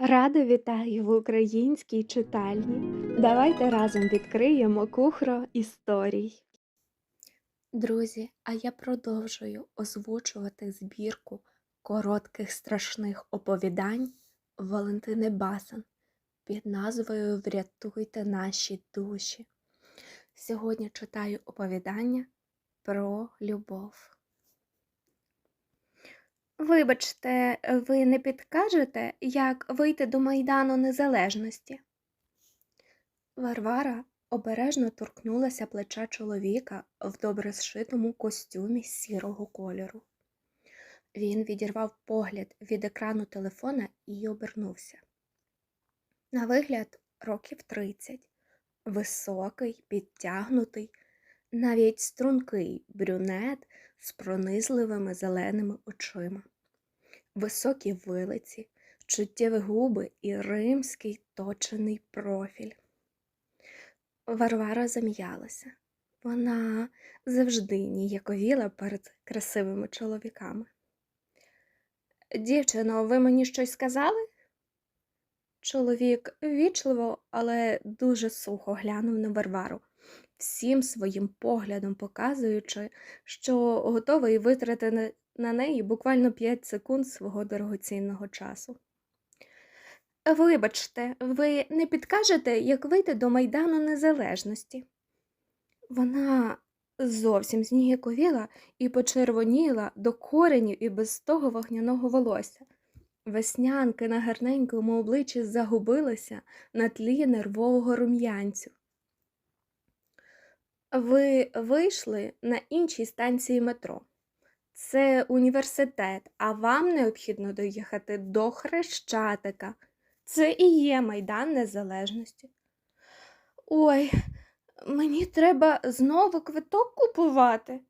Рада вітаю в українській читальні. Давайте разом відкриємо кухро історій. Друзі, а я продовжую озвучувати збірку коротких страшних оповідань Валентини Басан під назвою Врятуйте наші душі. Сьогодні читаю оповідання про любов. Вибачте, ви не підкажете, як вийти до Майдану Незалежності? Варвара обережно торкнулася плеча чоловіка в добре зшитому костюмі сірого кольору. Він відірвав погляд від екрану телефона і обернувся. На вигляд років тридцять, високий, підтягнутий, навіть стрункий брюнет з пронизливими зеленими очима, високі вилиці, чуттєві губи і римський точений профіль. Варвара зам'ялася. Вона завжди ніяковіла перед красивими чоловіками. Дівчино, ви мені щось сказали? Чоловік вічливо, але дуже сухо глянув на Варвару, всім своїм поглядом показуючи, що готовий витратити на неї буквально 5 секунд свого дорогоцінного часу. Вибачте, ви не підкажете, як вийти до Майдану Незалежності? Вона зовсім зніяковіла і почервоніла до коренів і без того вогняного волосся. Веснянки на гарненькому обличчі загубилися на тлі нервового рум'янцю. Ви вийшли на іншій станції метро. Це університет, а вам необхідно доїхати до Хрещатика. Це і є Майдан Незалежності. Ой, мені треба знову квиток купувати.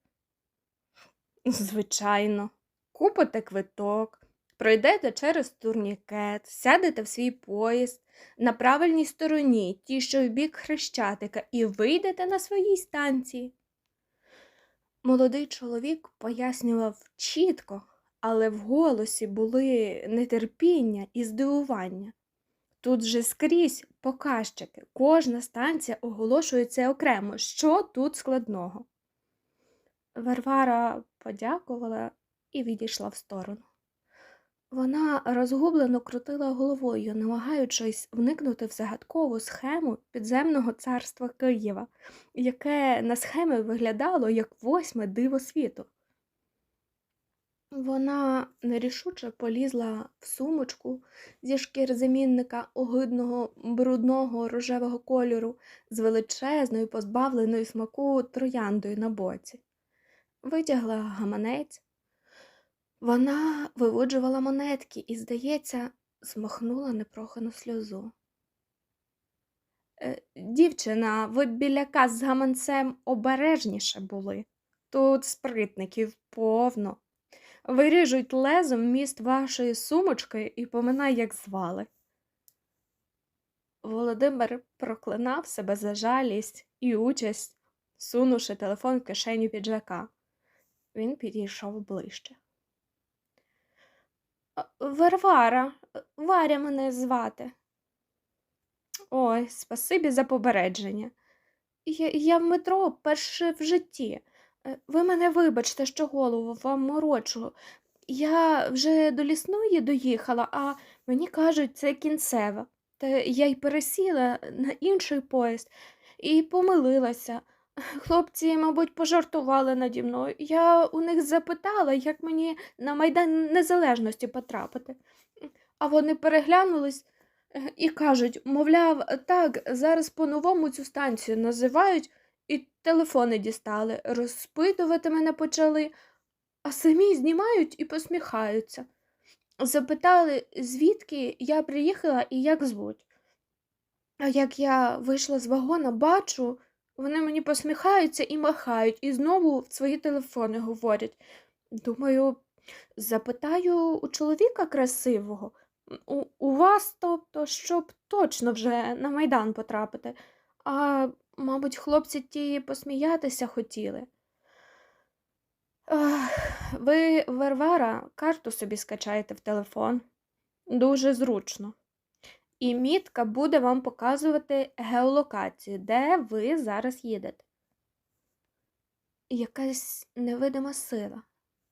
Звичайно, купите квиток, пройдете через турнікет, сядете в свій поїзд на правильній стороні, ті, що в бік Хрещатика, і вийдете на своїй станції. Молодий чоловік пояснював чітко, але в голосі були нетерпіння і здивування. Тут же скрізь показчики, кожна станція оголошується окремо, що тут складного. Варвара подякувала і відійшла в сторону. Вона розгублено крутила головою, намагаючись вникнути в загадкову схему підземного царства Києва, яке на схемі виглядало як восьме диво світу. Вона нерішуче полізла в сумочку зі шкірзамінника огидного брудного рожевого кольору з величезною, позбавленою смаку трояндою на боці, витягла гаманець. Вона виводжувала монетки і, здається, змахнула непрохану сльозу. «Е, Дівчина, ви біля каз з гаманцем обережніше були. Тут спритників повно. Виріжуть лезом міст вашої сумочки і поминай, як звали. Володимир проклинав себе за жалість і участь, сунувши телефон в кишеню піджака. Він підійшов ближче. Варвара, Варя мене звати. Ой, спасибі за попередження. Я, я в метро перше в житті. Е, Ви мене вибачте, що голову вам морочу. Я вже до лісної доїхала, а мені кажуть, це кінцева. Та я й пересіла на інший поїзд і помилилася. Хлопці, мабуть, пожартували наді мною. Я у них запитала, як мені на Майдан Незалежності потрапити. А вони переглянулись е, і кажуть, мовляв, так, зараз по-новому цю станцію називають і телефони дістали, розпитувати мене почали, а самі знімають і посміхаються. Запитали, звідки я приїхала і як звуть. А як я вийшла з вагона, бачу, вони мені посміхаються і махають, і знову в свої телефони говорять. Думаю, запитаю у чоловіка красивого, у, у вас, тобто, щоб точно вже на майдан потрапити. А, мабуть, хлопці ті посміятися хотіли. Ви, Варвара, карту собі скачаєте в телефон. Дуже зручно. І мітка буде вам показувати геолокацію, де ви зараз їдете. Якась невидима сила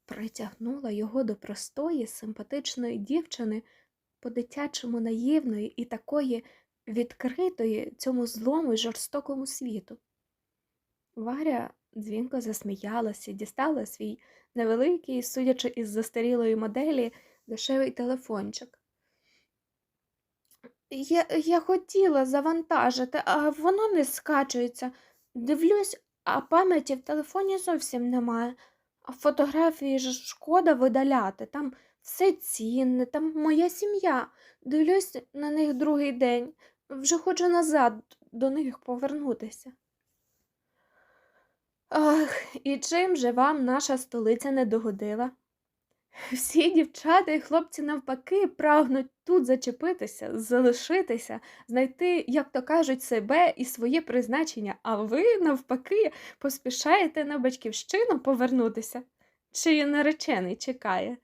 притягнула його до простої, симпатичної дівчини, по-дитячому наївної і такої відкритої цьому злому й жорстокому світу. Варя дзвінко засміялася, дістала свій невеликий, судячи із застарілої моделі, дешевий телефончик. Я, я хотіла завантажити, а воно не скачується. Дивлюсь, а пам'яті в телефоні зовсім немає. А фотографії ж шкода видаляти. Там все цінне, там моя сім'я. Дивлюсь на них другий день. Вже хочу назад до них повернутися. Ах, і чим же вам наша столиця не догодила? Всі дівчата і хлопці навпаки прагнуть тут зачепитися, залишитися, знайти, як то кажуть, себе і своє призначення, а ви, навпаки, поспішаєте на батьківщину повернутися, чи наречений чекає.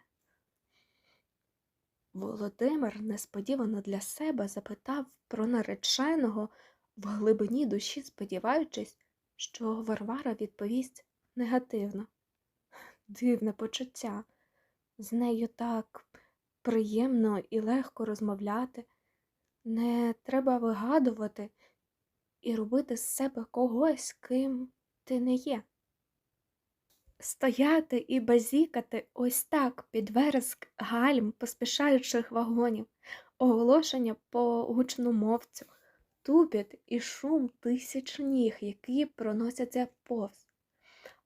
Володимир несподівано для себе запитав про нареченого в глибині душі, сподіваючись, що Варвара відповість негативно. Дивне почуття. З нею так приємно і легко розмовляти. Не треба вигадувати і робити з себе когось, ким ти не є. Стояти і базікати ось так під вереск гальм поспішаючих вагонів, оголошення по гучномовцю, тупіт і шум тисяч ніг, які проносяться повз.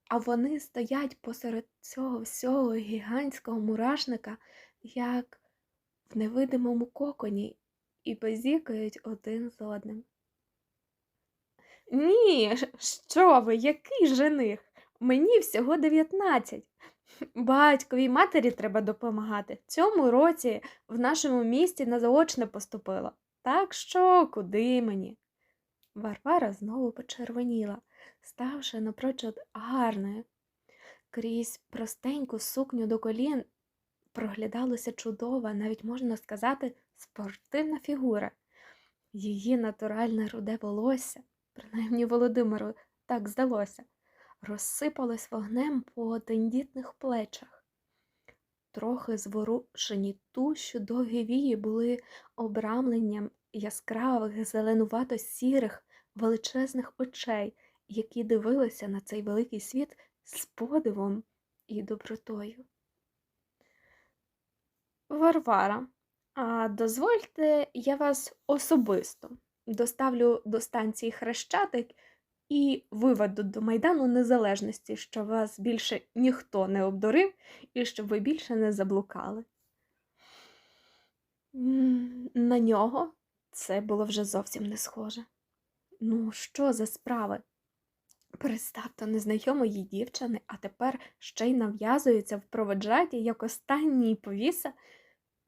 А вони стоять посеред цього всього гігантського мурашника, як в невидимому коконі, і базікають один з одним. Ні, що ви, який жених? Мені всього дев'ятнадцять. Батькові й матері треба допомагати. Цьому році в нашому місті на заочне поступила. Так що куди мені? Варвара знову почервоніла, ставши напрочуд гарною. Крізь простеньку сукню до колін проглядалася чудова, навіть можна сказати, спортивна фігура. Її натуральне руде волосся, принаймні Володимиру так здалося, розсипалось вогнем по тендітних плечах. Трохи зворушені тущу довгі вії були обрамленням яскравих, зеленувато сірих, величезних очей, які дивилися на цей великий світ з подивом і добротою. Варвара, а дозвольте, я вас особисто доставлю до станції Хрещатик і виведу до Майдану Незалежності, щоб вас більше ніхто не обдурив і щоб ви більше не заблукали. На нього це було вже зовсім не схоже. Ну, що за справи? Представте незнайомої дівчини, а тепер ще й нав'язується в проводжаті як останній повіса,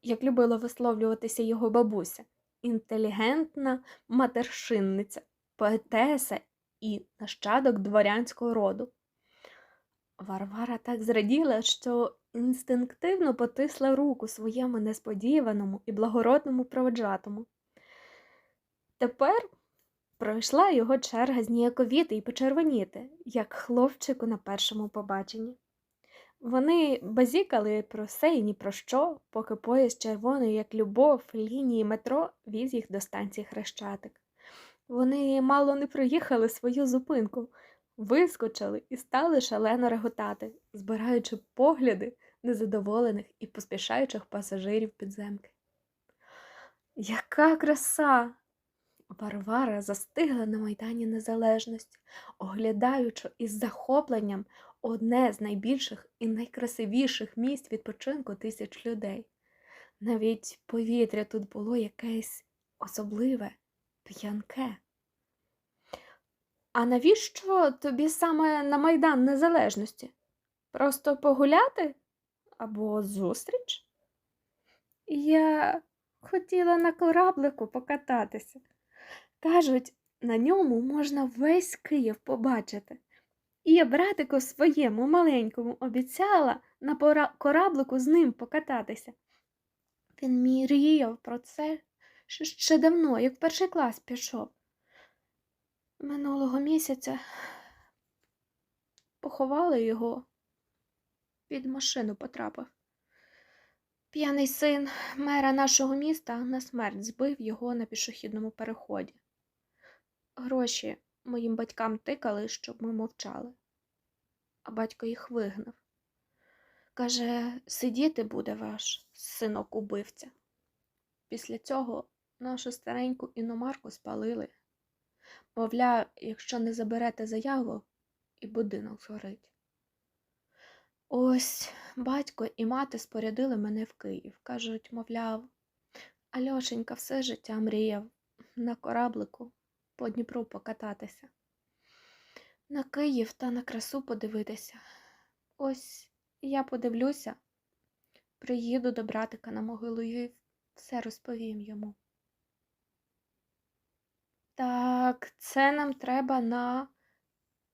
як любила висловлюватися його бабуся, інтелігентна матершинниця, поетеса і нащадок дворянського роду. Варвара так зраділа, що інстинктивно потисла руку своєму несподіваному і благородному проводжатому. Тепер пройшла його черга зніяковіти і почервоніти, як хлопчику на першому побаченні. Вони базікали про все і ні про що, поки поїзд червоної, як любов, лінії метро віз їх до станції Хрещатик. Вони мало не проїхали свою зупинку, вискочили і стали шалено реготати, збираючи погляди незадоволених і поспішаючих пасажирів підземки. Яка краса! Варвара застигла на Майдані Незалежності, оглядаючи із захопленням одне з найбільших і найкрасивіших місць відпочинку тисяч людей. Навіть повітря тут було якесь особливе, п'янке. А навіщо тобі саме на Майдан Незалежності? Просто погуляти? Або зустріч? Я хотіла на кораблику покататися. Кажуть, на ньому можна весь Київ побачити. І я братику своєму маленькому обіцяла на пора- кораблику з ним покататися. Він мріяв про це Ще давно, як перший клас пішов. Минулого місяця поховали його, під машину потрапив. П'яний син мера нашого міста на смерть збив його на пішохідному переході. Гроші моїм батькам тикали, щоб ми мовчали, а батько їх вигнав. Каже, сидіти буде ваш синок убивця. Після цього нашу стареньку іномарку спалили. Мовляв, якщо не заберете заяву, і будинок згорить. Ось батько і мати спорядили мене в Київ. Кажуть, мовляв, Альошенька все життя мріяв на кораблику по Дніпру покататися, на Київ та на красу подивитися. Ось я подивлюся, приїду до братика на могилу і все розповім йому. Так, це нам треба на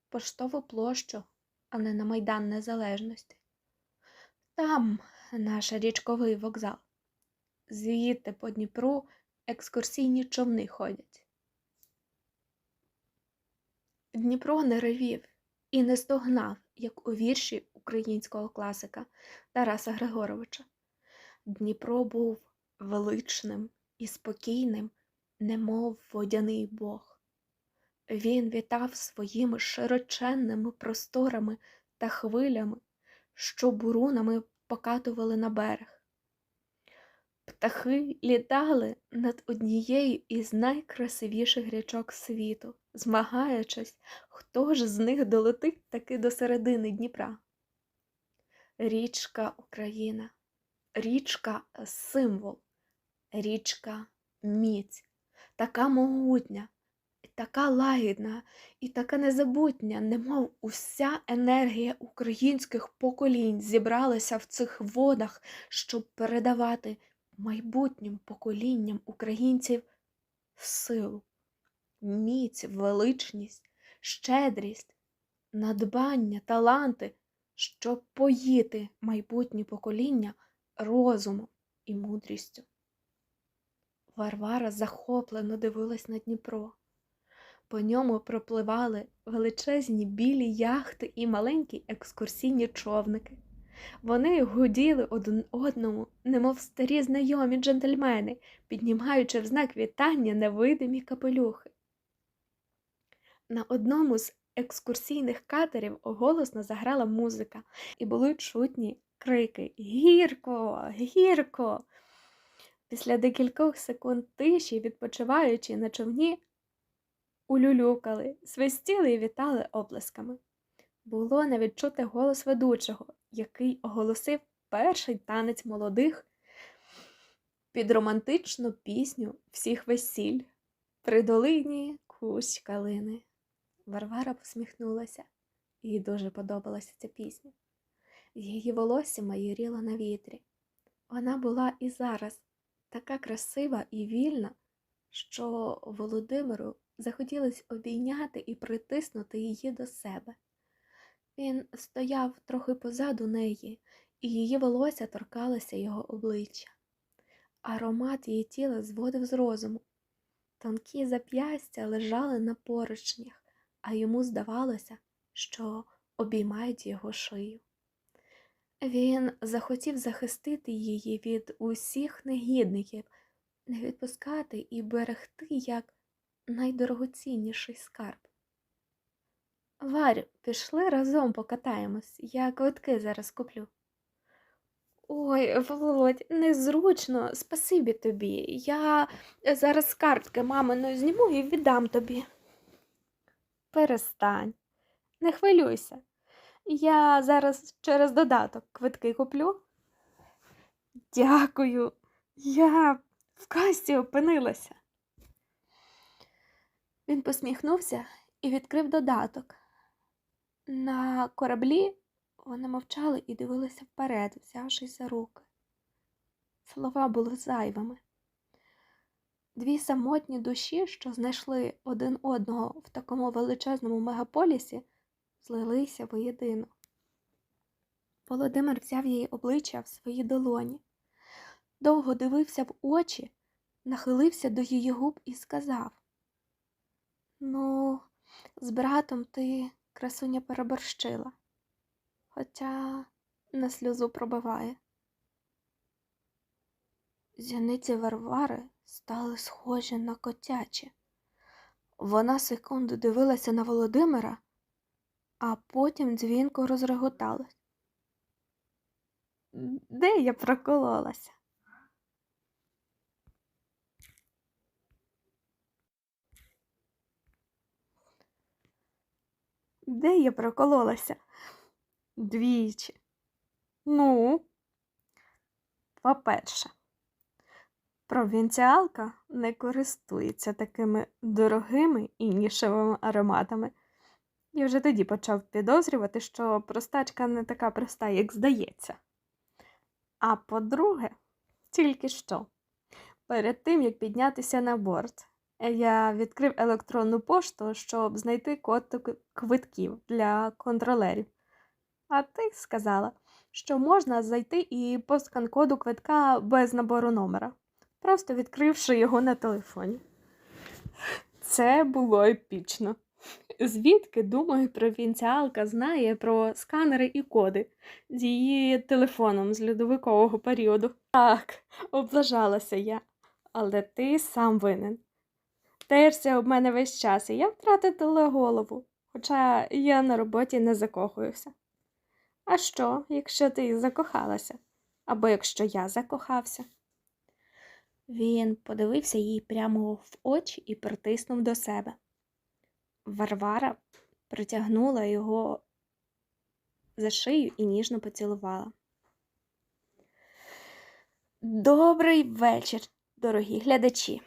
поштову площу, а не на Майдан Незалежності. Там наш річковий вокзал. Звідти по Дніпру екскурсійні човни ходять. Дніпро не ревів і не стогнав, як у вірші українського класика Тараса Григоровича. Дніпро був величним і спокійним, немов водяний бог. Він вітав своїми широченними просторами та хвилями, що бурунами покатували на берег. Птахи літали над однією із найкрасивіших річок світу, змагаючись, хто ж з них долетить таки до середини Дніпра. Річка Україна, річка символ, річка міць, така могутня, така лагідна і така незабутня, немов уся енергія українських поколінь зібралася в цих водах, щоб передавати майбутнім поколінням українців силу, міць, величність, щедрість, надбання, таланти, щоб поїти майбутні покоління розумом і мудрістю. Варвара захоплено дивилась на Дніпро. По ньому пропливали величезні білі яхти і маленькі екскурсійні човники. Вони гуділи один одному, немов старі знайомі джентльмени, піднімаючи в знак вітання невидимі капелюхи. На одному з екскурсійних катерів голосно заграла музика, і були чутні крики Гірко, гірко. Після декількох секунд тиші, відпочиваючи на човні, улюлюкали, свистіли і вітали оплесками. Було навіть чути голос ведучого, який оголосив перший танець молодих під романтичну пісню всіх весіль при долині кущ калини. Варвара посміхнулася, їй дуже подобалася ця пісня. Її волосся майоріло на вітрі. Вона була і зараз така красива і вільна, що Володимиру захотілося обійняти і притиснути її до себе. Він стояв трохи позаду неї, і її волосся торкалося його обличчя. Аромат її тіла зводив з розуму. Тонкі зап'ястя лежали на поручнях, а йому здавалося, що обіймають його шию. Він захотів захистити її від усіх негідників, не відпускати і берегти як найдорогоцінніший скарб. Варю, пішли разом покатаємось, я квитки зараз куплю. Ой, Володь, незручно, спасибі тобі. Я зараз картки маминої зніму і віддам тобі. Перестань, не хвилюйся. Я зараз через додаток квитки куплю. Дякую, я в касті опинилася. Він посміхнувся і відкрив додаток. На кораблі вони мовчали і дивилися вперед, взявшись за руки. Слова були зайвими. Дві самотні душі, що знайшли один одного в такому величезному мегаполісі, злилися воєдино. Володимир взяв її обличчя в свої долоні, довго дивився в очі, нахилився до її губ і сказав: Ну, з братом ти, красуня, переборщила, хоча на сльозу пробиває. Зяниці Варвари стали схожі на котячі. Вона секунду дивилася на Володимира, а потім дзвінко розреготалась. Де я прокололася? Де я прокололася? Двічі. Ну, по-перше, провінціалка не користується такими дорогими і нішевими ароматами. Я вже тоді почав підозрювати, що простачка не така проста, як здається. А по-друге, тільки що, перед тим, як піднятися на борт, я відкрив електронну пошту, щоб знайти код квитків для контролерів. А ти сказала, що можна зайти і по скан-коду квитка без набору номера, просто відкривши його на телефоні. Це було епічно. Звідки, думаю, провінціалка знає про сканери і коди з її телефоном з льодовикового періоду. Так, облажалася я, але ти сам винен. Терся об мене весь час, і я втратила голову, хоча я на роботі не закохуюся. А що, якщо ти закохалася? Або якщо я закохався? Він подивився їй прямо в очі і притиснув до себе. Варвара притягнула його за шию і ніжно поцілувала. Добрий вечір, дорогі глядачі.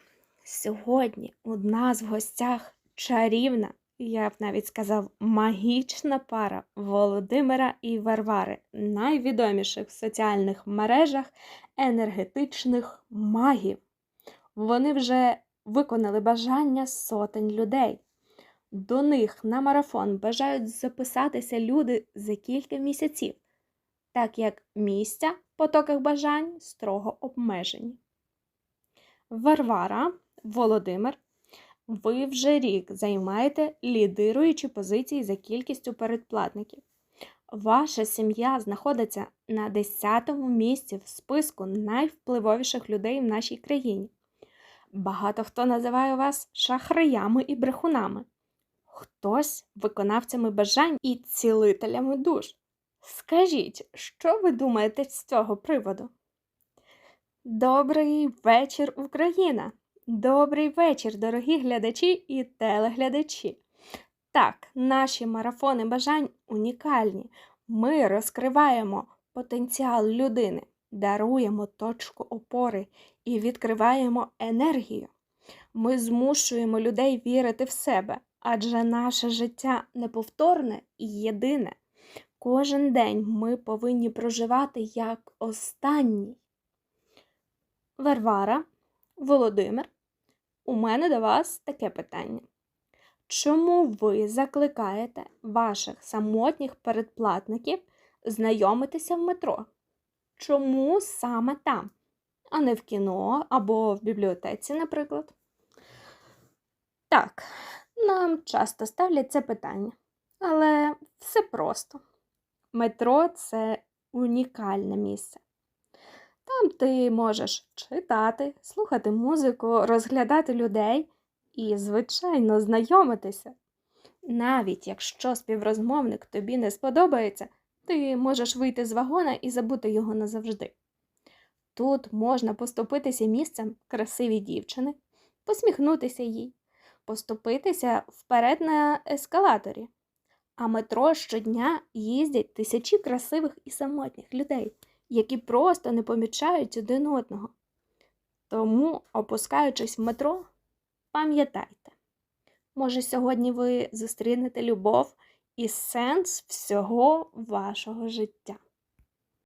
Сьогодні у нас в гостях чарівна, я б навіть сказав, магічна пара Володимира і Варвари, найвідоміших в соціальних мережах енергетичних магів. Вони вже виконали бажання сотень людей. До них на марафон бажають записатися люди за кілька місяців, так як місця в потоках бажань строго обмежені. Варвара, Володимир, ви вже рік займаєте лідируючі позиції за кількістю передплатників. Ваша сім'я знаходиться на 10-му місці в списку найвпливовіших людей в нашій країні. Багато хто називає вас шахраями і брехунами хтось виконавцями бажань і цілителями душ. Скажіть, що ви думаєте з цього приводу? Добрий вечір, Україна! Добрий вечір, дорогі глядачі і телеглядачі! Так, наші марафони бажань унікальні. Ми розкриваємо потенціал людини, даруємо точку опори і відкриваємо енергію. Ми змушуємо людей вірити в себе, адже наше життя неповторне і єдине. Кожен день ми повинні проживати як останній. Варвара, Володимир, у мене до вас таке питання. Чому ви закликаєте ваших самотніх передплатників знайомитися в метро? Чому саме там, а не в кіно або в бібліотеці, наприклад? Так, нам часто ставлять це питання, але все просто. Метро це унікальне місце. Там ти можеш читати, слухати музику, розглядати людей і, звичайно, знайомитися. Навіть якщо співрозмовник тобі не сподобається, ти можеш вийти з вагона і забути його назавжди. Тут можна поступитися місцем красивій дівчини, посміхнутися їй, поступитися вперед на ескалаторі. А метро щодня їздять тисячі красивих і самотніх людей, які просто не помічають один одного. Тому, опускаючись в метро, пам'ятайте, може, сьогодні ви зустрінете любов і сенс всього вашого життя.